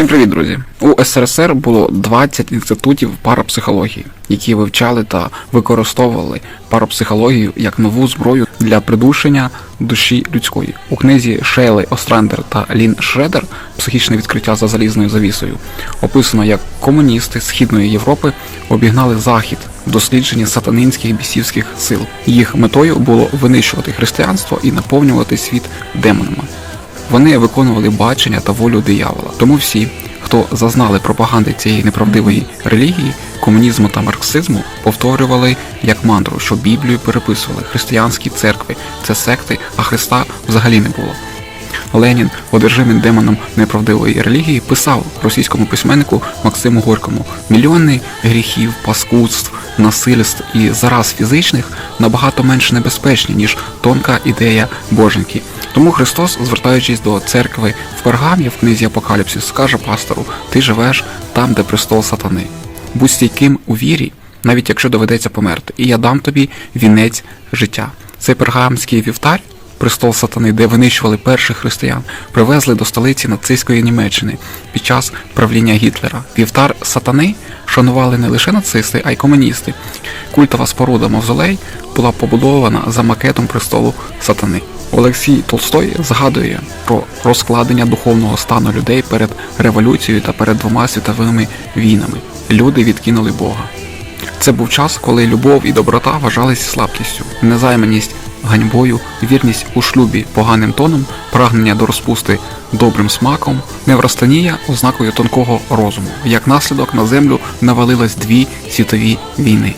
Всім привіт, друзі! У СРСР було 20 інститутів парапсихології, які вивчали та використовували парапсихологію як нову зброю для придушення душі людської. У книзі Шейли Острандер та Лін Шредер Психічне відкриття за залізною завісою описано, як комуністи Східної Європи обігнали захід в дослідженні сатанинських бісівських сил. Їх метою було винищувати християнство і наповнювати світ демонами. Вони виконували бачення та волю диявола. Тому всі, хто зазнали пропаганди цієї неправдивої релігії, комунізму та марксизму, повторювали як мантру, що Біблію переписували християнські церкви, це секти, а Христа взагалі не було. Ленін, одержимий демоном неправдивої релігії, писав російському письменнику Максиму Горькому мільйони гріхів, паскудств, насильств і зараз фізичних набагато менш небезпечні, ніж тонка ідея боженьки. Тому Христос, звертаючись до церкви в Пергамі в книзі Апокаліпсис, скаже пастору: Ти живеш там, де престол сатани. Будь стійким у вірі, навіть якщо доведеться померти, і я дам тобі вінець життя. Цей пергамський вівтар престол сатани, де винищували перших християн, привезли до столиці нацистської Німеччини під час правління Гітлера. Вівтар сатани шанували не лише нацисти, а й комуністи. Культова споруда Мавзолей була побудована за макетом престолу сатани. Олексій Толстой згадує про розкладення духовного стану людей перед революцією та перед двома світовими війнами. Люди відкинули Бога. Це був час, коли любов і доброта вважалися слабкістю, незайманість ганьбою, вірність у шлюбі поганим тоном, прагнення до розпусти добрим смаком, неврастанія ознакою тонкого розуму. Як наслідок на землю навалилось дві світові війни.